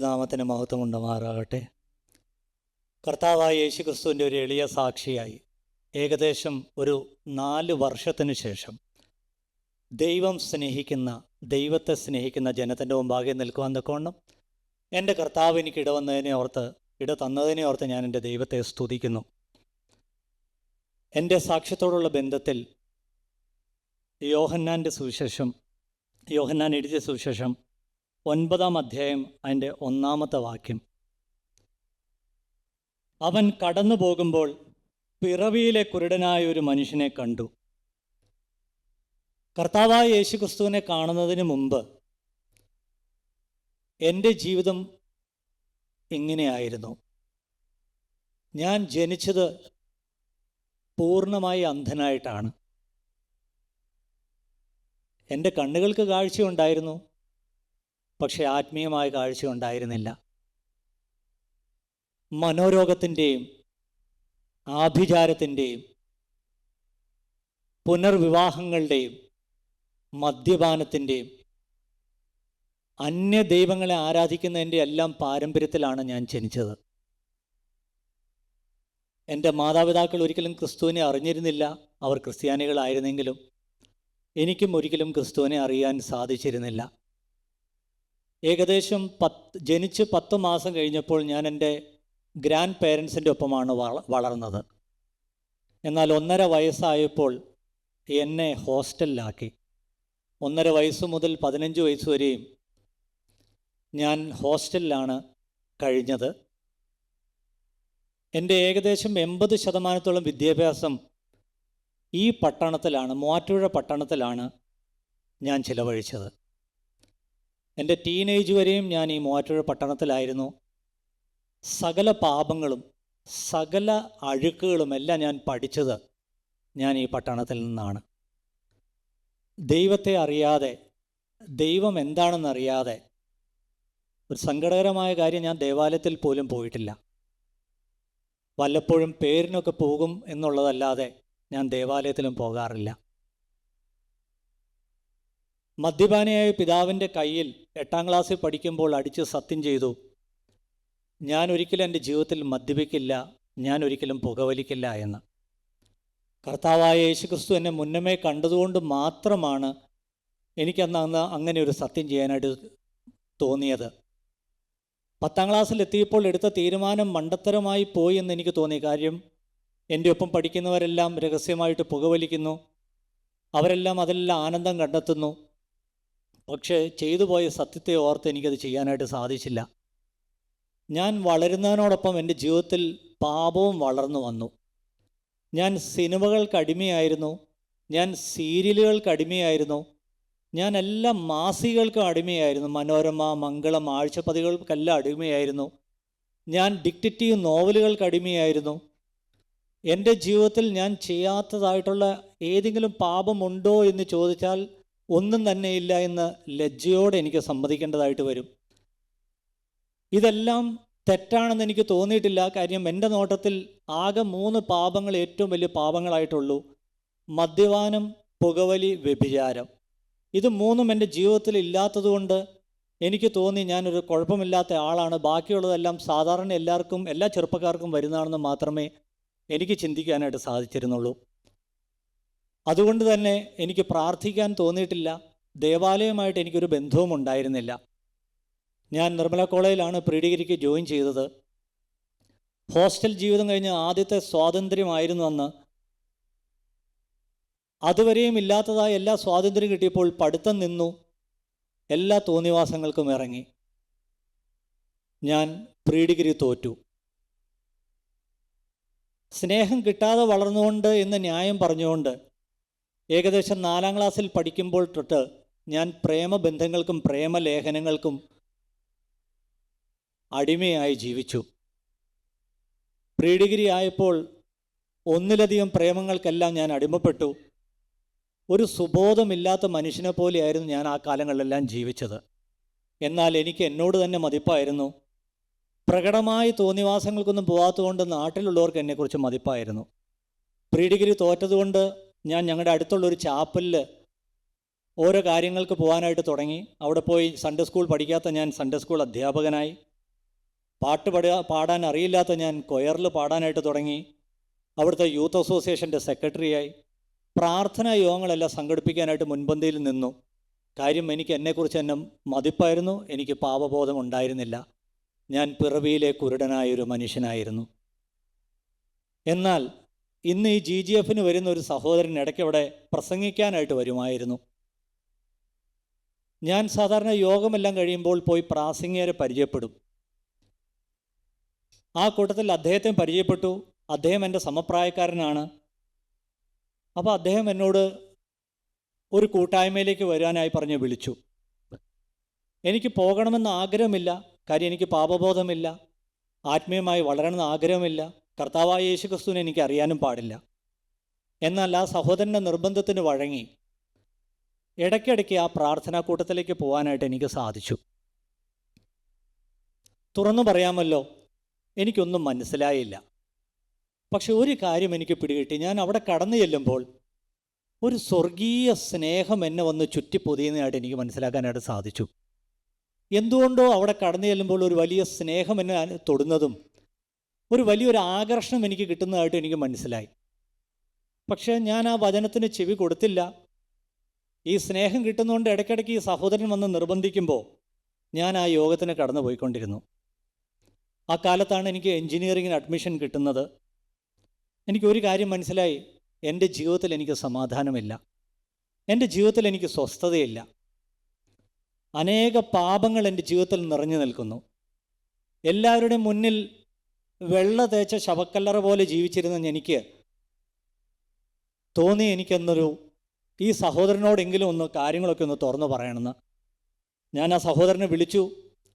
തിരുനാമത്തിന് മഹത്വം ഉണ്ടാമാറാകട്ടെ കർത്താവായ യേശു ക്രിസ്തുവിന്റെ ഒരു എളിയ സാക്ഷിയായി. ഏകദേശം ഒരു നാല് വർഷത്തിന് ശേഷം ദൈവം സ്നേഹിക്കുന്ന ദൈവത്തെ സ്നേഹിക്കുന്ന ജനത്തിന്റെ മുമ്പാകെ നിൽക്കുവാൻ തക്കവണ്ണം എന്റെ കർത്താവ് എനിക്ക് ഇടവന്നതിനെ ഓർത്ത് ഇട തന്നതിനെ ഓർത്ത് ഞാൻ എന്റെ ദൈവത്തെ സ്തുതിക്കുന്നു. എന്റെ സാക്ഷ്യത്തോടുള്ള ബന്ധത്തിൽ യോഹന്നാന്റെ സുവിശേഷം യോഹന്നാൻ എഴുതിയ സുവിശേഷം ഒൻപതാം അധ്യായം അതിന്റെ ഒന്നാമത്തെ വാക്യം. അവൻ കടന്നു പോകുമ്പോൾ പിറവിയിലെ കുരുടനായ ഒരു മനുഷ്യനെ കണ്ടു. കർത്താവായ യേശു ക്രിസ്തുവിനെ കാണുന്നതിന് മുമ്പ് എന്റെ ജീവിതം എങ്ങനെയായിരുന്നു ഞാൻ ജനിച്ചത് പൂർണമായി അന്ധനായിട്ടാണ്. എന്റെ കണ്ണുകൾക്ക് കാഴ്ചയുണ്ടായിരുന്നു. പക്ഷേ ആത്മീയമായ കാഴ്ച ഉണ്ടായിരുന്നില്ല. മനോരോഗത്തിന്റെയും ആഭിചാരത്തിന്റെയും പുനർവിവാഹങ്ങളുടെയും മദ്യപാനത്തിന്റെയും അന്യ ദൈവങ്ങളെ ആരാധിക്കുന്നതിന്റെ എല്ലാം പാരമ്പര്യത്തിലാണ് ഞാൻ ജനിച്ചത്. എന്റെ മാതാപിതാക്കൾ ഒരിക്കലും ക്രിസ്തുവിനെ അറിഞ്ഞിരുന്നില്ല. അവർ ക്രിസ്ത്യാനികളായിരുന്നെങ്കിലും എനിക്കും ഒരിക്കലും ക്രിസ്തുവിനെ അറിയാൻ സാധിച്ചിരുന്നില്ല. ഏകദേശം പത്ത് ജനിച്ച് പത്ത് മാസം കഴിഞ്ഞപ്പോൾ ഞാൻ എന്റെ ഗ്രാൻഡ് പേരൻസിന്റെ ഒപ്പമാണ് വള വളർന്നത്. എന്നാൽ ഒന്നര വയസ്സായപ്പോൾ എന്നെ ഹോസ്റ്റലിലാക്കി. ഒന്നര വയസ്സ് മുതൽ പതിനഞ്ച് വയസ്സ് വരെയും ഞാൻ ഹോസ്റ്റലിലാണ് കഴിഞ്ഞത്. എന്റെ ഏകദേശം എൺപത് ശതമാനത്തോളം വിദ്യാഭ്യാസം ഈ പട്ടണത്തിലാണ് മൂവാറ്റുപുഴ പട്ടണത്തിലാണ് ഞാൻ ചിലവഴിച്ചത്. എന്റെ ടീനേജ് വരെയും ഞാൻ ഈ മൂവാറ്റുപുഴ പട്ടണത്തിലായിരുന്നു. സകല പാപങ്ങളും സകല അഴുക്കുകളും എല്ലാം ഞാൻ പഠിച്ചത് ഞാൻ ഈ പട്ടണത്തിൽ നിന്നാണ്. ദൈവത്തെ അറിയാതെ ദൈവം എന്താണെന്നറിയാതെ ഒരു സങ്കടകരമായ കാര്യം ഞാൻ ദേവാലയത്തിൽ പോലും പോയിട്ടില്ല. വല്ലപ്പോഴും പേരിനൊക്കെ പോകും എന്നുള്ളതല്ലാതെ ഞാൻ ദേവാലയത്തിലും പോകാറില്ല. മദ്യപാനിയായ പിതാവിന്റെ കയ്യിൽ എട്ടാം ക്ലാസ്സിൽ പഠിക്കുമ്പോൾ അടിച്ച് സത്യം ചെയ്തു. ഞാൻ ഒരിക്കലും എന്റെ ജീവിതത്തിൽ മദ്യപിക്കില്ല ഞാൻ ഒരിക്കലും പുകവലിക്കില്ല എന്ന്. കർത്താവായ യേശുക്രിസ്തു എന്നെ മുന്നമേ കണ്ടതുകൊണ്ട് മാത്രമാണ് എനിക്കന്ന് അന്ന് അങ്ങനെ ഒരു സത്യം ചെയ്യാനായിട്ട് തോന്നിയത്. പത്താം ക്ലാസ്സിൽ എത്തിയപ്പോൾ എടുത്ത തീരുമാനം മണ്ടത്തരമായി പോയി എന്ന് എനിക്ക് തോന്നി. കാര്യം എന്റെ ഒപ്പം പഠിക്കുന്നവരെല്ലാം രഹസ്യമായിട്ട് പുകവലിക്കുന്നു. അവരെല്ലാം അതെല്ലാം ആനന്ദം കണ്ടെത്തുന്നു. പക്ഷേ ചെയ്തു പോയ സത്യത്തെ ഓർത്ത് എനിക്കത് ചെയ്യാനായിട്ട് സാധിച്ചില്ല. ഞാൻ വളരുന്നതിനോടൊപ്പം എന്റെ ജീവിതത്തിൽ പാപവും വളർന്നു വന്നു. ഞാൻ സിനിമകൾക്ക് അടിമയായിരുന്നു. ഞാൻ സീരിയലുകൾക്ക് അടിമയായിരുന്നു. ഞാൻ എല്ലാ മാസികകൾക്കും അടിമയായിരുന്നു. മനോരമ മംഗളം ആഴ്ചപ്പതികൾക്കെല്ലാം അടിമയായിരുന്നു. ഞാൻ ഡിക്റ്റേറ്റീവ് നോവലുകൾക്ക് അടിമയായിരുന്നു. എന്റെ ജീവിതത്തിൽ ഞാൻ ചെയ്യാത്തതായിട്ടുള്ള ഏതെങ്കിലും പാപമുണ്ടോ എന്ന് ചോദിച്ചാൽ ഒന്നും തന്നെയില്ല എന്ന് ലജ്ജയോടെ എനിക്ക് സമ്മതിക്കേണ്ടതായിട്ട് വരും. ഇതെല്ലാം തെറ്റാണെന്ന് എനിക്ക് തോന്നിയിട്ടില്ല. കാര്യം എന്റെ നോട്ടത്തിൽ ആകെ മൂന്ന് പാപങ്ങൾ ഏറ്റവും വലിയ പാപങ്ങളായിട്ടുള്ളൂ. മദ്യപാനം പുകവലി വ്യഭിചാരം. ഇത് മൂന്നും എന്റെ ജീവിതത്തിൽ ഇല്ലാത്തതുകൊണ്ട് എനിക്ക് തോന്നി ഞാനൊരു കുഴപ്പമില്ലാത്ത ആളാണ്. ബാക്കിയുള്ളതെല്ലാം സാധാരണ എല്ലാവർക്കും എല്ലാ ചെറുപ്പക്കാർക്കും വരുന്നതാണെന്ന് മാത്രമേ എനിക്ക് ചിന്തിക്കാനായിട്ട് സാധിച്ചിരുന്നുള്ളൂ. അതുകൊണ്ട് തന്നെ എനിക്ക് പ്രാർത്ഥിക്കാൻ തോന്നിയിട്ടില്ല. ദേവാലയമായിട്ട് എനിക്കൊരു ബന്ധവും ഉണ്ടായിരുന്നില്ല. ഞാൻ നിർമ്മല കോളേജിലാണ് പ്രീ ഡിഗ്രിക്ക് ജോയിൻ ചെയ്തത്. ഹോസ്റ്റൽ ജീവിതം കഴിഞ്ഞ് ആദ്യത്തെ സ്വാതന്ത്ര്യമായിരുന്നു അന്ന്. അതുവരെയും ഇല്ലാത്തതായ എല്ലാ സ്വാതന്ത്ര്യം കിട്ടിയപ്പോൾ പഠിത്തം നിന്നു. എല്ലാ തോന്നിവാസങ്ങൾക്കും ഇറങ്ങി. ഞാൻ പ്രീ ഡിഗ്രി തോറ്റു. സ്നേഹം കിട്ടാതെ വളർന്നുകൊണ്ട് എന്ന് ന്യായം പറഞ്ഞുകൊണ്ട് ഏകദേശം നാലാം ക്ലാസ്സിൽ പഠിക്കുമ്പോൾ തൊട്ട് ഞാൻ പ്രേമബന്ധങ്ങൾക്കും പ്രേമലേഖനങ്ങൾക്കും അടിമയായി ജീവിച്ചു. പ്രീ ഡിഗ്രി ആയപ്പോൾ ഒന്നിലധികം പ്രേമങ്ങൾക്കെല്ലാം ഞാൻ അടിമപ്പെട്ടു. ഒരു സുബോധമില്ലാത്ത മനുഷ്യനെ പോലെയായിരുന്നു ഞാൻ ആ കാലങ്ങളിലെല്ലാം ജീവിച്ചത്. എന്നാൽ എനിക്ക് എന്നോട് തന്നെ മതിപ്പായിരുന്നു. പ്രകടമായി തോന്നിവാസങ്ങൾക്കൊന്നും പോകാത്തതുകൊണ്ട് നാട്ടിലുള്ളവർക്ക് എന്നെക്കുറിച്ച് മതിപ്പായിരുന്നു. പ്രീ ഡിഗ്രി തോറ്റതുകൊണ്ട് ഞാൻ ഞങ്ങളുടെ അടുത്തുള്ളൊരു ചാപ്പലിൽ ഓരോ കാര്യങ്ങൾക്ക് പോകാനായിട്ട് തുടങ്ങി. അവിടെ പോയി സൺഡേ സ്കൂൾ പഠിക്കാത്ത ഞാൻ സൺഡേ സ്കൂൾ അധ്യാപകനായി. പാട്ട് പാടുക പാടാൻ അറിയില്ലാത്ത ഞാൻ കൊയറിൽ പാടാനായിട്ട് തുടങ്ങി. അവിടുത്തെ യൂത്ത് അസോസിയേഷന്റെ സെക്രട്ടറിയായി പ്രാർത്ഥനാ യോഗങ്ങളെല്ലാം സംഘടിപ്പിക്കാനായിട്ട് മുൻപന്തിയിൽ നിന്നു. കാര്യം എനിക്ക് എന്നെക്കുറിച്ച് എന്നെ മതിപ്പായിരുന്നു. എനിക്ക് പാപബോധം ഉണ്ടായിരുന്നില്ല. ഞാൻ പിറവിയിലെ കുരുടനായൊരു മനുഷ്യനായിരുന്നു. എന്നാൽ ഇന്ന് ഈ ജി ജി എഫിന് വരുന്ന ഒരു സഹോദരൻ ഇടയ്ക്ക് ഇവിടെ പ്രസംഗിക്കാനായിട്ട് വരുമായിരുന്നു. ഞാൻ സാധാരണ യോഗമെല്ലാം കഴിയുമ്പോൾ പോയി പ്രാസംഗികരെ പരിചയപ്പെടും. ആ കൂട്ടത്തിൽ അദ്ദേഹത്തെ പരിചയപ്പെട്ടു. അദ്ദേഹം എന്റെ സമപ്രായക്കാരനാണ്. അപ്പോൾ അദ്ദേഹം എന്നോട് ഒരു കൂട്ടായ്മയിലേക്ക് വരാനായി പറഞ്ഞ് വിളിച്ചു. എനിക്ക് പോകണമെന്ന് ആഗ്രഹമില്ല. കാര്യം എനിക്ക് പാപബോധമില്ല. ആത്മീയമായി വളരണമെന്ന് ആഗ്രഹമില്ല. കർത്താവായ യേശു ക്രിസ്തുവിനെ എനിക്ക് അറിയാനും പാടില്ല. എന്നാൽ ആ സഹോദരന്റെ നിർബന്ധത്തിന് വഴങ്ങി ഇടയ്ക്കിടയ്ക്ക് ആ പ്രാർത്ഥനാ കൂട്ടത്തിലേക്ക് പോകാനായിട്ട് എനിക്ക് സാധിച്ചു. തുറന്നു പറയാമല്ലോ എനിക്കൊന്നും മനസ്സിലായില്ല. പക്ഷെ ഒരു കാര്യം എനിക്ക് പിടികിട്ടി. ഞാൻ അവിടെ കടന്നു ചെല്ലുമ്പോൾ ഒരു സ്വർഗീയ സ്നേഹം എന്നെ വന്ന് ചുറ്റി പൊതിയുന്നതായിട്ട് എനിക്ക് മനസ്സിലാക്കാനായിട്ട് സാധിച്ചു. എന്തുകൊണ്ടോ അവിടെ കടന്നു ചെല്ലുമ്പോൾ ഒരു വലിയ സ്നേഹം എന്നെ തൊടുന്നതും ഒരു വലിയൊരു ആകർഷണം എനിക്ക് കിട്ടുന്നതായിട്ട് എനിക്ക് മനസ്സിലായി. പക്ഷേ ഞാൻ ആ വചനത്തിന് ചെവി കൊടുത്തില്ല. ഈ സ്നേഹം കിട്ടുന്നതുകൊണ്ട് ഇടയ്ക്കിടയ്ക്ക് ഈ സഹോദരൻ വന്ന് നിർബന്ധിക്കുമ്പോൾ ഞാൻ ആ യോഗത്തിന് കടന്നു പോയിക്കൊണ്ടിരുന്നു ആ കാലത്താണ് എനിക്ക് എൻജിനീയറിങ്ങിന് അഡ്മിഷൻ കിട്ടുന്നത്. എനിക്കൊരു കാര്യം മനസ്സിലായി. എന്റെ ജീവിതത്തിൽ എനിക്ക് സമാധാനമില്ല. എന്റെ ജീവിതത്തിൽ എനിക്ക് സ്വസ്ഥതയില്ല. അനേക പാപങ്ങൾ എന്റെ ജീവിതത്തിൽ നിറഞ്ഞു നിൽക്കുന്നു. എല്ലാവരുടെയും മുന്നിൽ വെള്ള തേച്ച ശവക്കല്ലറ പോലെ ജീവിച്ചിരുന്ന എനിക്ക് തോന്നി എനിക്കെന്നൊരു ഈ സഹോദരനോടെങ്കിലും ഒന്ന് കാര്യങ്ങളൊക്കെ ഒന്ന് തുറന്നു പറയണമെന്ന്. ഞാൻ ആ സഹോദരനെ വിളിച്ചു.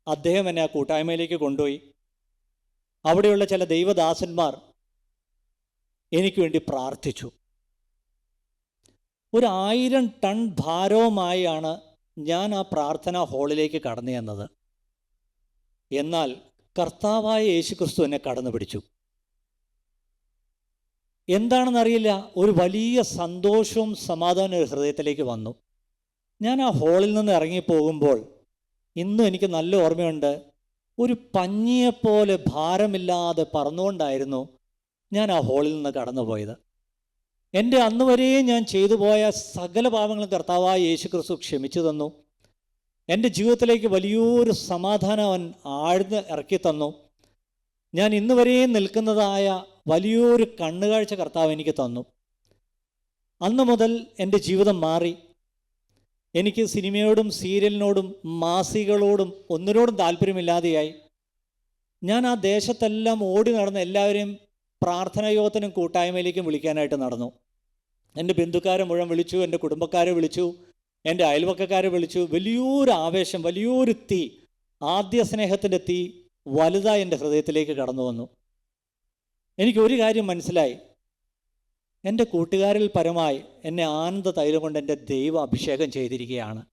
അദ്ദേഹം എന്നെ ആ കൂട്ടായ്മയിലേക്ക് കൊണ്ടുപോയി. അവിടെയുള്ള ചില ദൈവദാസന്മാർ എനിക്ക് വേണ്ടി പ്രാർത്ഥിച്ചു. ഒരു ആയിരം ടൺ ഭാരവുമായാണ് ഞാൻ ആ പ്രാർത്ഥനാ ഹാളിലേക്ക് കടന്നു എന്നാൽ കർത്താവായ യേശുക്രിസ്തു എന്നെ കടന്നു പിടിച്ചു. എന്താണെന്നറിയില്ല ഒരു വലിയ സന്തോഷവും സമാധാനവും ഹൃദയത്തിലേക്ക് വന്നു. ഞാൻ ആ ഹോളിൽ നിന്ന് ഇറങ്ങിപ്പോകുമ്പോൾ ഇന്നും എനിക്ക് നല്ല ഓർമ്മയുണ്ട് ഒരു പഞ്ഞിയെപ്പോലെ ഭാരമില്ലാതെ പറന്നുകൊണ്ടായിരുന്നു ഞാൻ ആ ഹോളിൽ നിന്ന് കടന്നുപോയത്. എന്റെ അന്ന് വരെയും ഞാൻ ചെയ്തു പോയ സകല പാപങ്ങളും കർത്താവായ യേശുക്രിസ്തു ക്ഷമിച്ചു തന്നു. എന്റെ ജീവിതത്തിലേക്ക് വലിയൊരു സമാധാനം അവൻ ആഴ്ന്ന് ഇറക്കി തന്നു. ഞാൻ ഇന്ന് വരെയും നിൽക്കുന്നതായ വലിയൊരു കണ്ണുകാഴ്ച കർത്താവ് എനിക്ക് തന്നു. അന്ന് മുതൽ എന്റെ ജീവിതം മാറി. എനിക്ക് സിനിമയോടും സീരിയലിനോടും മാസികളോടും ഒന്നിനോടും താല്പര്യമില്ലാതെയായി. ഞാൻ ആ ദേശത്തെല്ലാം ഓടി നടന്ന് എല്ലാവരെയും പ്രാർത്ഥനാ യോഗത്തിനും കൂട്ടായ്മയിലേക്കും വിളിക്കാനായിട്ട് നടന്നു. എന്റെ ബന്ധുക്കാരെ മുഴുവൻ വിളിച്ചു എന്റെ കുടുംബക്കാരെ വിളിച്ചു എന്റെ അയൽവക്കക്കാരെ വിളിച്ചു വലിയൊരു ആവേശം വലിയൊരു തീ ആദ്യ സ്നേഹത്തിന്റെ തീ വലുതായി എന്റെ ഹൃദയത്തിലേക്ക് കടന്നു വന്നു. എനിക്ക് ഒരു കാര്യം മനസ്സിലായി. എന്റെ കൂട്ടുകാരിൽ പരമായി എന്നെ ആനന്ദ തൈലം കൊണ്ട് എന്റെ ദൈവം അഭിഷേകം ചെയ്തിരിക്കുകയാണ്.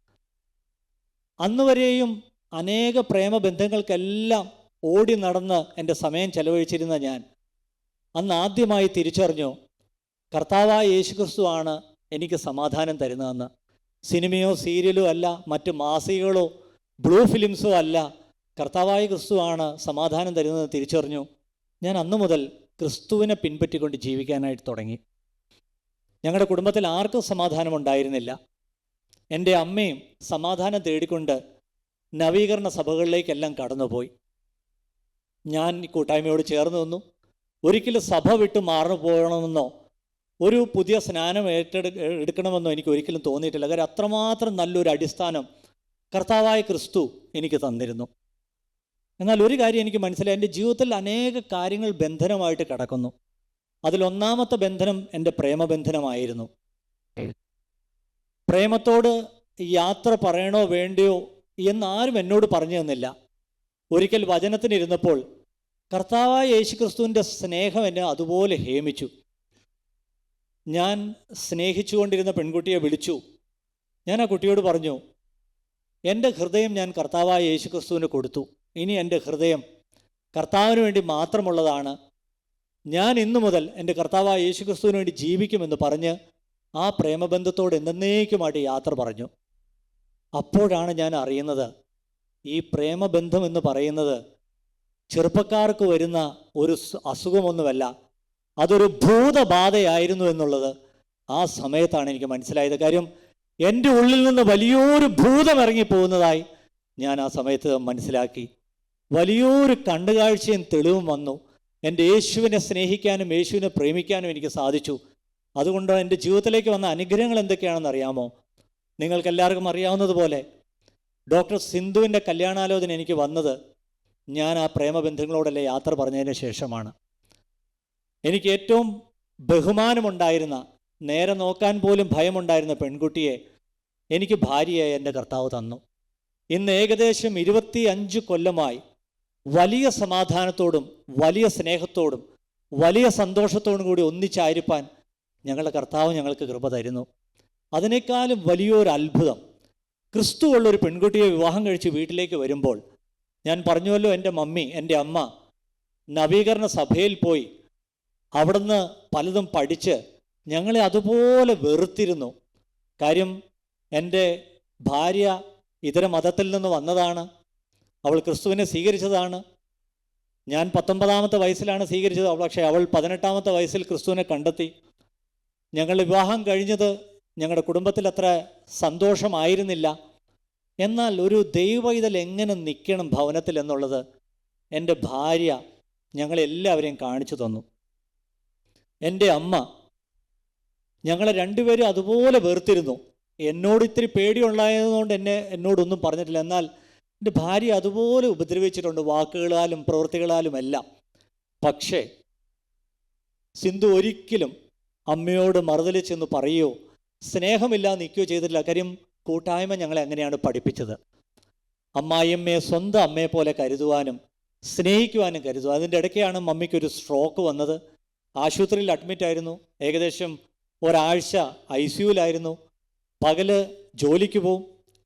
അന്നുവരെയും അനേക പ്രേമബന്ധങ്ങൾക്കെല്ലാം ഓടി നടന്ന് എന്റെ സമയം ചെലവഴിച്ചിരുന്ന ഞാൻ അന്ന് ആദ്യമായി തിരിച്ചറിഞ്ഞു കർത്താവായ യേശുക്രിസ്തു ആണ് എനിക്ക് സമാധാനം തരുന്നതെന്ന്. സിനിമയോ സീരിയലോ അല്ല മറ്റ് മാസികകളോ ബ്ലൂ ഫിലിംസോ അല്ല കർത്താവായ ക്രിസ്തുവാണ് സമാധാനം തരുന്നത് തിരിച്ചറിഞ്ഞു. ഞാൻ അന്നു മുതൽ ക്രിസ്തുവിനെ പിൻപറ്റിക്കൊണ്ട് ജീവിക്കാനായിട്ട് തുടങ്ങി. ഞങ്ങളുടെ കുടുംബത്തിൽ ആർക്കും സമാധാനം ഉണ്ടായിരുന്നില്ല. എന്റെ അമ്മയും സമാധാനം തേടിക്കൊണ്ട് നവീകരണ സഭകളിലേക്കെല്ലാം കടന്നുപോയി. ഞാൻ ഈ കൂട്ടായ്മയോട് ചേർന്ന് നിന്നു. ഒരിക്കലും സഭ വിട്ട് മാറു പോകണമെന്നോ ഒരു പുതിയ സ്നാനം ഏറ്റെടു എടുക്കണമെന്നോ എനിക്ക് ഒരിക്കലും തോന്നിയിട്ടില്ല. കാര്യം അത്രമാത്രം നല്ലൊരു അടിസ്ഥാനം കർത്താവായ ക്രിസ്തു എനിക്ക് തന്നിരുന്നു. എന്നാൽ ഒരു കാര്യം എനിക്ക് മനസ്സിലായി. എന്റെ ജീവിതത്തിൽ അനേക കാര്യങ്ങൾ ബന്ധനമായിട്ട് കിടക്കുന്നു. അതിലൊന്നാമത്തെ ബന്ധനം എന്റെ പ്രേമബന്ധനമായിരുന്നു. പ്രേമത്തോട് യാത്ര പറയണോ വേണ്ടയോ എന്നാരും എന്നോട് പറഞ്ഞു തന്നില്ല. ഒരിക്കൽ വചനത്തിനിരുന്നപ്പോൾ കർത്താവായ യേശു ക്രിസ്തുവിന്റെ സ്നേഹം എന്നെ അതുപോലെ ഹേമിച്ചു. ഞാൻ സ്നേഹിച്ചുകൊണ്ടിരുന്ന പെൺകുട്ടിയെ വിളിച്ചു. ഞാൻ ആ കുട്ടിയോട് പറഞ്ഞു എന്റെ ഹൃദയം ഞാൻ കർത്താവായ യേശുക്രിസ്തുവിന് കൊടുത്തു. ഇനി എന്റെ ഹൃദയം കർത്താവിന് വേണ്ടി മാത്രമുള്ളതാണ്. ഞാൻ ഇന്നു മുതൽ എന്റെ കർത്താവായ യേശുക്രിസ്തുവിന് വേണ്ടി ജീവിക്കുമെന്ന് പറഞ്ഞ് ആ പ്രേമബന്ധത്തോട് എന്നേക്കുമായിട്ട് യാത്ര പറഞ്ഞു. അപ്പോഴാണ് ഞാൻ അറിയുന്നത് ഈ പ്രേമബന്ധം എന്ന് പറയുന്നത് ചെറുപ്പക്കാർക്ക് വരുന്ന ഒരു അസുഖമൊന്നുമല്ല. അതൊരു ഭൂതബാധയായിരുന്നു എന്നുള്ളത് ആ സമയത്താണ് എനിക്ക് മനസ്സിലായത്. കാര്യം എന്റെ ഉള്ളിൽ നിന്ന് വലിയൊരു ഭൂതം ഇറങ്ങിപ്പോകുന്നതായി ഞാൻ ആ സമയത്ത് മനസ്സിലാക്കി. വലിയൊരു കണ്ടുകാഴ്ചയും തെളിവും വന്നു. എന്റെ യേശുവിനെ സ്നേഹിക്കാനും യേശുവിനെ പ്രേമിക്കാനും എനിക്ക് സാധിച്ചു. അതുകൊണ്ട് എന്റെ ജീവിതത്തിലേക്ക് വന്ന അനുഗ്രഹങ്ങൾ എന്തൊക്കെയാണെന്ന് അറിയാമോ? നിങ്ങൾക്ക് നിങ്ങൾക്കെല്ലാവർക്കും അറിയാവുന്നതുപോലെ ഡോക്ടർ സിന്ധുവിന്റെ കല്യാണാലോചന എനിക്ക് വന്നത് ഞാൻ ആ പ്രേമബന്ധങ്ങളോടല്ലേ യാത്ര പറഞ്ഞതിന് ശേഷമാണ്. എനിക്ക് ഏറ്റവും ബഹുമാനമുണ്ടായിരുന്ന നേരെ നോക്കാൻ പോലും ഭയമുണ്ടായിരുന്ന പെൺകുട്ടിയെ എനിക്ക് ഭാര്യയായി എന്റെ കർത്താവ് തന്നു. ഇന്ന് ഏകദേശം ഇരുപത്തി അഞ്ച് കൊല്ലമായി വലിയ സമാധാനത്തോടും വലിയ സ്നേഹത്തോടും വലിയ സന്തോഷത്തോടും കൂടി ഒന്നിച്ചായിരിപ്പാൻ ഞങ്ങളുടെ കർത്താവ് ഞങ്ങൾക്ക് കൃപ തരുന്നു. അതിനേക്കാളും വലിയൊരു അത്ഭുതം ക്രിസ്തു ഉള്ളൊരു പെൺകുട്ടിയെ വിവാഹം കഴിച്ച് വീട്ടിലേക്ക് വരുമ്പോൾ ഞാൻ പറഞ്ഞുവല്ലോ എന്റെ മമ്മി എന്റെ അമ്മ നവീകരണ സഭയിൽ പോയി അവിടുന്ന് പലതും പഠിച്ച് ഞങ്ങളെ അതുപോലെ വെറുത്തിരുന്നു. കാര്യം എന്റെ ഭാര്യ ഇതര മതത്തിൽ നിന്ന് വന്നതാണ്. അവൾ ക്രിസ്തുവിനെ സ്വീകരിച്ചതാണ്. ഞാൻ പത്തൊമ്പതാമത്തെ വയസ്സിലാണ് സ്വീകരിച്ചത്. അവൾ പക്ഷേ അവൾ പതിനെട്ടാമത്തെ വയസ്സിൽ ക്രിസ്തുവിനെ കണ്ടെത്തി. ഞങ്ങളുടെ വിവാഹം കഴിഞ്ഞത് ഞങ്ങളുടെ കുടുംബത്തിൽ അത്ര സന്തോഷമായിരുന്നില്ല. എന്നാൽ ഒരു ദൈവൈതൽ എങ്ങനെ നിൽക്കണം ഭവനത്തിൽ എന്നുള്ളത് എന്റെ ഭാര്യ ഞങ്ങളെല്ലാവരെയും കാണിച്ചു തന്നു. എന്റെ അമ്മ ഞങ്ങളെ രണ്ടുപേരും അതുപോലെ വേർത്തിരുന്നു. എന്നോട് ഇത്തിരി പേടിയുണ്ടായതുകൊണ്ട് എന്നെ എന്നോടൊന്നും പറഞ്ഞിട്ടില്ല. എന്നാൽ എന്റെ ഭാര്യ അതുപോലെ ഉപദ്രവിച്ചിട്ടുണ്ട് വാക്കുകളാലും പ്രവൃത്തികളാലും എല്ലാം. പക്ഷേ സിന്ധു ഒരിക്കലും അമ്മയോട് മറുതലിച്ചെന്ന് പറയുകയോ സ്നേഹമില്ലാതെ നിൽക്കുകയോ ചെയ്തിട്ടില്ല. കാര്യം കൂട്ടായ്മ ഞങ്ങളെ അങ്ങനെയാണ് പഠിപ്പിച്ചത്. അമ്മായിയമ്മയെ സ്വന്തം അമ്മയെ പോലെ കരുതുവാനും സ്നേഹിക്കുവാനും കരുതുക അതിന്റെ ഇടയ്ക്കാണ് മമ്മിക്കൊരു സ്ട്രോക്ക് വന്നത്. ആശുപത്രിയിൽ അഡ്മിറ്റ് ആയിരുന്നു. ഏകദേശം ഒരാഴ്ച ഐ സിയുലായിരുന്നു പകൽ ജോലിക്ക് പോവും.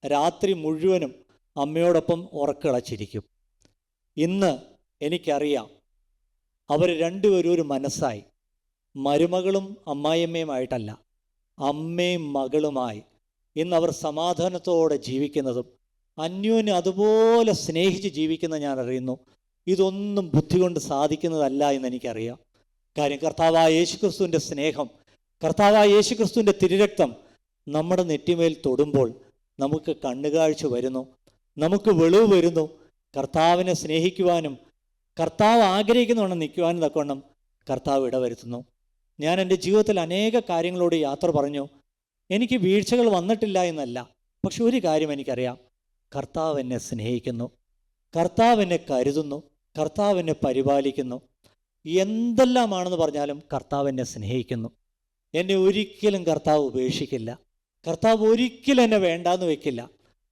രാത്രി മുഴുവനും അമ്മയോടൊപ്പം ഉറക്കിളച്ചിരിക്കും. ഇന്ന് എനിക്കറിയാം. അവർ രണ്ടുപേരും ഒരു മനസ്സായി. മരുമകളും അമ്മായിയമ്മയുമായിട്ടല്ല. അമ്മയും മകളുമായി. ഇന്ന് അവർ സമാധാനത്തോടെ ജീവിക്കുന്നതും അന്യോന്യം അതുപോലെ സ്നേഹിച്ച് ജീവിക്കുന്ന ഞാൻ അറിയുന്നു ഇതൊന്നും ബുദ്ധി കൊണ്ട് സാധിക്കുന്നതല്ല എന്ന് എനിക്കറിയാം കാര്യം കർത്താവായ യേശുക്രിസ്തുവിന്റെ സ്നേഹം കർത്താവായ യേശുക്രിസ്തുവിന്റെ തിരുരക്തം നമ്മുടെ നെറ്റിമേൽ തൊടുമ്പോൾ നമുക്ക് കണ്ണുകാഴ്ച വരുന്നു നമുക്ക് വെളിവ് വരുന്നു. കർത്താവിനെ സ്നേഹിക്കുവാനും കർത്താവ് ആഗ്രഹിക്കുന്നവണ്ണം നിൽക്കുവാനും തക്കവണ്ണം കർത്താവ് ഇടവരുത്തുന്നു. ഞാൻ എന്റെ ജീവിതത്തിൽ അനേക കാര്യങ്ങളോട് യാത്ര പറഞ്ഞു. എനിക്ക് വീഴ്ചകൾ വന്നിട്ടില്ല എന്നല്ല പക്ഷെ ഒരു കാര്യം എനിക്കറിയാം. കർത്താവ് എന്നെ സ്നേഹിക്കുന്നു. കർത്താവ് എന്നെ കരുതുന്നു. കർത്താവ് എന്നെ പരിപാലിക്കുന്നു. എന്തെല്ലാമാണെന്ന് പറഞ്ഞാലും കർത്താവ് എന്നെ സ്നേഹിക്കുന്നു. എന്നെ ഒരിക്കലും കർത്താവ് ഉപേക്ഷിക്കില്ല. കർത്താവ് ഒരിക്കലും എന്നെ വേണ്ടാന്ന് വെക്കില്ല.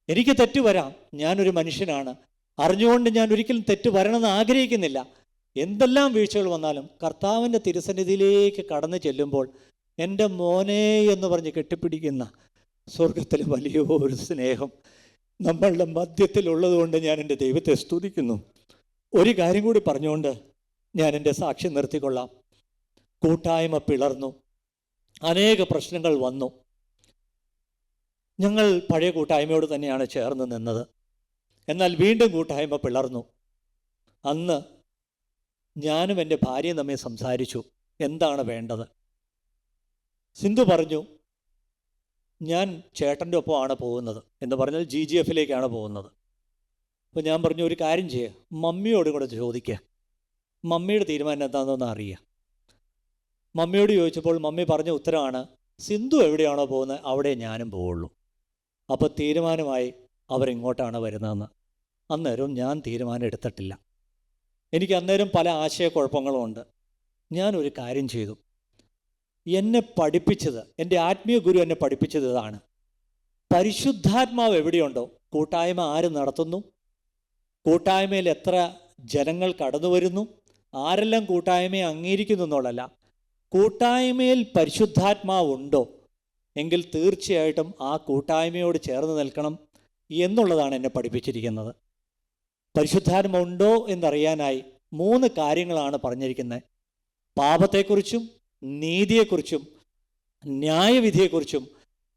എനിക്ക് തെറ്റ് വരാം. ഞാനൊരു മനുഷ്യനാണ്. അറിഞ്ഞുകൊണ്ട് ഞാൻ ഒരിക്കലും തെറ്റ് വരണമെന്ന് ആഗ്രഹിക്കുന്നില്ല. എന്തെല്ലാം വീഴ്ചകൾ വന്നാലും കർത്താവിന്റെ തിരുസന്നിധിയിലേക്ക് കടന്നു ചെല്ലുമ്പോൾ എന്റെ മോനെ എന്ന് പറഞ്ഞ് കെട്ടിപ്പിടിക്കുന്ന സ്വർഗത്തിൽ വലിയൊരു സ്നേഹം നമ്മളുടെ മധ്യത്തിലുള്ളതുകൊണ്ട് ഞാൻ എന്റെ ദൈവത്തെ സ്തുതിക്കുന്നു. ഒരു കാര്യം കൂടി പറഞ്ഞുകൊണ്ട് ഞാൻ എന്റെ സാക്ഷ്യം നിർത്തിക്കൊള്ളാം. കൂട്ടായ്മ പിളർന്നു. അനേക പ്രശ്നങ്ങൾ വന്നു. ഞങ്ങൾ പഴയ കൂട്ടായ്മയോട് തന്നെയാണ് ചേർന്ന് നിന്നത്. എന്നാൽ വീണ്ടും കൂട്ടായ്മ പിളർന്നു. അന്ന് ഞാനും എന്റെ ഭാര്യയും തമ്മിൽ സംസാരിച്ചു. എന്താണ് വേണ്ടത്? സിന്ധു പറഞ്ഞു ഞാൻ ചേട്ടന്റെ ഒപ്പമാണ് പോകുന്നത് എന്ന് പറഞ്ഞാൽ ജി ജി എഫിലേക്കാണ് പോകുന്നത്. അപ്പോൾ ഞാൻ പറഞ്ഞു ഒരു കാര്യം ചെയ്യുക മമ്മിയോട് കൂടെ ചോദിക്കുക മമ്മിയുടെ തീരുമാനം എന്താണെന്നൊന്ന് അറിയുക മമ്മിയോട് ചോദിച്ചപ്പോൾ മമ്മി പറഞ്ഞ ഉത്തരമാണ് സിന്ധു എവിടെയാണോ പോകുന്നത് അവിടെ ഞാനും പോവുള്ളൂ. അപ്പോൾ തീരുമാനമായി അവരിങ്ങോട്ടാണ് വരുന്നതെന്ന്. അന്നേരം ഞാൻ തീരുമാനം എടുത്തിട്ടില്ല. എനിക്ക് അന്നേരം പല ആശയക്കുഴപ്പങ്ങളും ഉണ്ട് ഞാനൊരു കാര്യം ചെയ്തു. എന്നെ പഠിപ്പിച്ചത് എന്റെ ആത്മീയ ഗുരു എന്നെ പഠിപ്പിച്ചത് ഇതാണ്. പരിശുദ്ധാത്മാവ് എവിടെയുണ്ടോ? കൂട്ടായ്മ ആര് നടത്തുന്നു? കൂട്ടായ്മയിൽ എത്ര ജനങ്ങൾ കടന്നു വരുന്നു ആരെല്ലാം കൂട്ടായ്മയെ അംഗീകരിക്കുന്നു എന്നുള്ളതല്ല കൂട്ടായ്മയിൽ പരിശുദ്ധാത്മാവുണ്ടോ? എങ്കിൽ തീർച്ചയായിട്ടും ആ കൂട്ടായ്മയോട് ചേർന്ന് നിൽക്കണം എന്നുള്ളതാണ് എന്നെ പഠിപ്പിച്ചിരിക്കുന്നത്. പരിശുദ്ധാത്മ ഉണ്ടോ എന്നറിയാനായി മൂന്ന് കാര്യങ്ങളാണ് പറഞ്ഞിരിക്കുന്നത്. പാപത്തെക്കുറിച്ചും നീതിയെക്കുറിച്ചും ന്യായവിധിയെക്കുറിച്ചും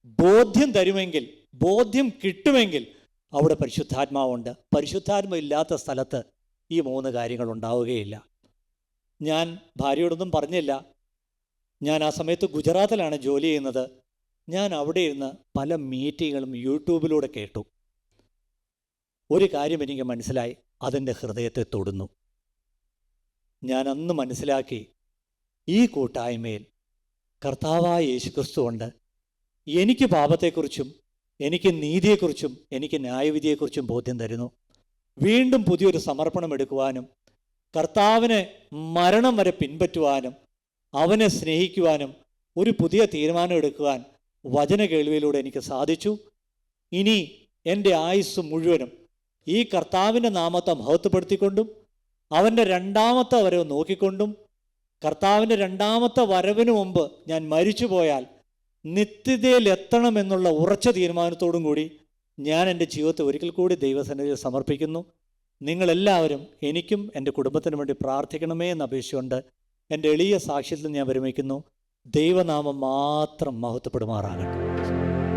ബോധ്യം തരുമെങ്കിൽ ബോധ്യം കിട്ടുമെങ്കിൽ അവിടെ പരിശുദ്ധാത്മാവുണ്ട്. പരിശുദ്ധാത്മ ഇല്ലാത്ത സ്ഥലത്ത് ഈ മൂന്ന് കാര്യങ്ങൾ ഉണ്ടാവുകയില്ല. ഞാൻ ഭാര്യയോടൊന്നും പറഞ്ഞില്ല. ഞാൻ ആ സമയത്ത് ഗുജറാത്തിലാണ് ജോലി ചെയ്യുന്നത്. ഞാൻ അവിടെ ഇരുന്ന് പല മീറ്റിങ്ങുകളും യൂട്യൂബിലൂടെ കേട്ടു. ഒരു കാര്യം എനിക്ക് മനസ്സിലായി. അതെന്റെ ഹൃദയത്തെ തൊടുന്നു. ഞാൻ അന്ന് മനസ്സിലാക്കി ഈ കൂട്ടായ്മയിൽ കർത്താവായ യേശുക്രിസ്തു ഉണ്ട് എനിക്ക് പാപത്തെക്കുറിച്ചും എനിക്ക് നീതിയെക്കുറിച്ചും എനിക്ക് ന്യായവിധിയെക്കുറിച്ചും ബോധ്യം തരുന്നു. വീണ്ടും പുതിയൊരു സമർപ്പണം എടുക്കുവാനും കർത്താവിനെ മരണം വരെ പിൻപറ്റുവാനും അവനെ സ്നേഹിക്കുവാനും ഒരു പുതിയ തീരുമാനം എടുക്കുവാൻ വചന കേൾവിയിലൂടെ എനിക്ക് സാധിച്ചു. ഇനി എന്റെ ആയുസ് മുഴുവനും ഈ കർത്താവിന്റെ നാമത്തെ മഹത്വപ്പെടുത്തിക്കൊണ്ടും അവന്റെ രണ്ടാമത്തെ വരവ് നോക്കിക്കൊണ്ടും കർത്താവിന്റെ രണ്ടാമത്തെ വരവിന് മുമ്പ് ഞാൻ മരിച്ചു പോയാൽ നിത്യതയിൽ എത്തണമെന്നുള്ള ഉറച്ച തീരുമാനത്തോടും കൂടി ഞാൻ എന്റെ ജീവിതത്തെ ഒരിക്കൽ കൂടി ദൈവസന്നിധിയിൽ സമർപ്പിക്കുന്നു. നിങ്ങളെല്ലാവരും എനിക്കും എന്റെ കുടുംബത്തിനു വേണ്ടി പ്രാർത്ഥിക്കണമേ എന്ന് അപേക്ഷിച്ചുകൊണ്ട് എന്റെ എളിയ സാക്ഷ്യത്തിൽ ഞാൻ വിരമിക്കുന്നു. ദൈവനാമം മാത്രം മഹത്വപ്പെടുമാറാകട്ടെ.